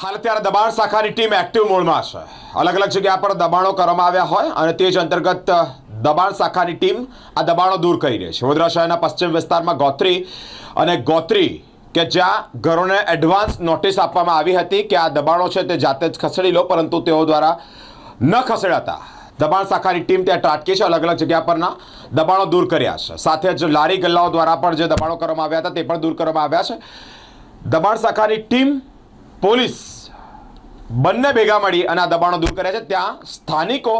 હાલ અત્યારે દબાણ શાખાની ટીમ એક્ટિવ મોડમાં છે. અલગ અલગ જગ્યા પર દબાણો કરવામાં આવ્યા હોય અને તે જ અંતર્ગત દબાણ શાખાની ટીમ આ દબાણો દૂર કરી રહી છે. વડોદરા શહેરના પશ્ચિમ વિસ્તારમાં ગોત્રી અને ગોત્રી કે જ્યાં ઘરોને એડવાન્સ નોટિસ આપવામાં આવી હતી કે આ દબાણો છે તે જાતે જ ખસેડી લો, પરંતુ તેઓ દ્વારા ન ખસેડાતા. દબાણ શાખાની ટીમ ત્યાં ત્રાટકી છે, અલગ અલગ જગ્યા પરના દબાણો દૂર કર્યા છે. સાથે જ લારી ગલ્લાઓ દ્વારા પણ જે દબાણો કરવામાં આવ્યા હતા તે પણ દૂર કરવામાં આવ્યા છે. દબાણ શાખાની ટીમ પોલીસ બંને ભેગા મળી અને આ દબાણો દૂર કર્યા છે. ત્યાં સ્થાનિકો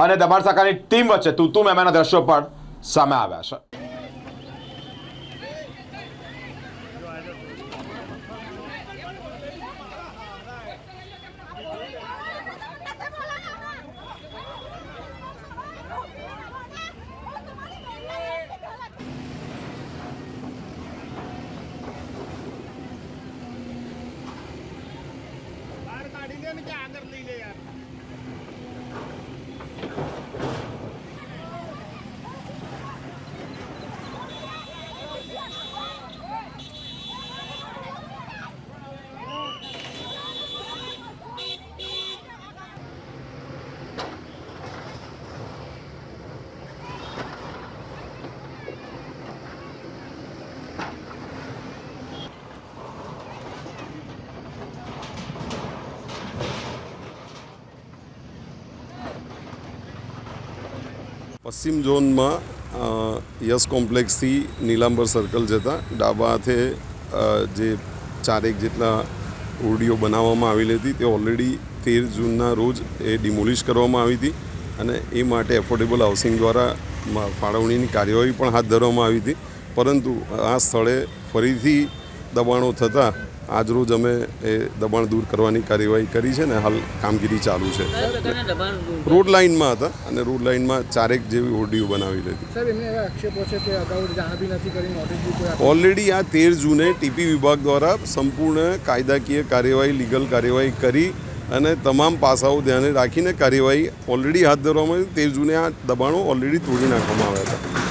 અને દબાણ શાખાની ટીમ વચ્ચે તું તું મેમાના દ્રશ્યો પણ સામે આવ્યા છે. ને કે આગળ લઈ લે યાર પશ્ચિમ ઝોનમાં યસ કોમ્પ્લેક્સથી નીલાંબર સર્કલ જતા ડાબા હાથે જે ચારેક જેટલા ઓરડીઓ બનાવવામાં આવેલી હતી, તે ઓલરેડી તેર જૂનના રોજ એ ડિમોલિશ કરવામાં આવી હતી અને એ માટે એફોર્ડેબલ હાઉસિંગ દ્વારા ફાળવણીની કાર્યવાહી પણ હાથ ધરવામાં આવી હતી. પરંતુ આ સ્થળે ફરીથી દબાણો થતાં આજરોજ અમે એ દબાણ દૂર કરવાની કાર્યવાહી કરી છે ને હાલ કામગીરી ચાલુ છે. રોડ લાઇનમાં હતા અને રોડ લાઇનમાં ચારેક જેવી ઓરડીઓ બનાવી આપી ઓલરેડી આ તેર જૂને ટીપી વિભાગ દ્વારા સંપૂર્ણ કાયદાકીય કાર્યવાહી લીગલ કાર્યવાહી કરી અને તમામ પાસાઓ ધ્યાને રાખીને કાર્યવાહી ઓલરેડી હાથ ધરવામાં આવી. તેર જૂને આ દબાણો ઓલરેડી તોડી નાખવામાં આવ્યા હતા.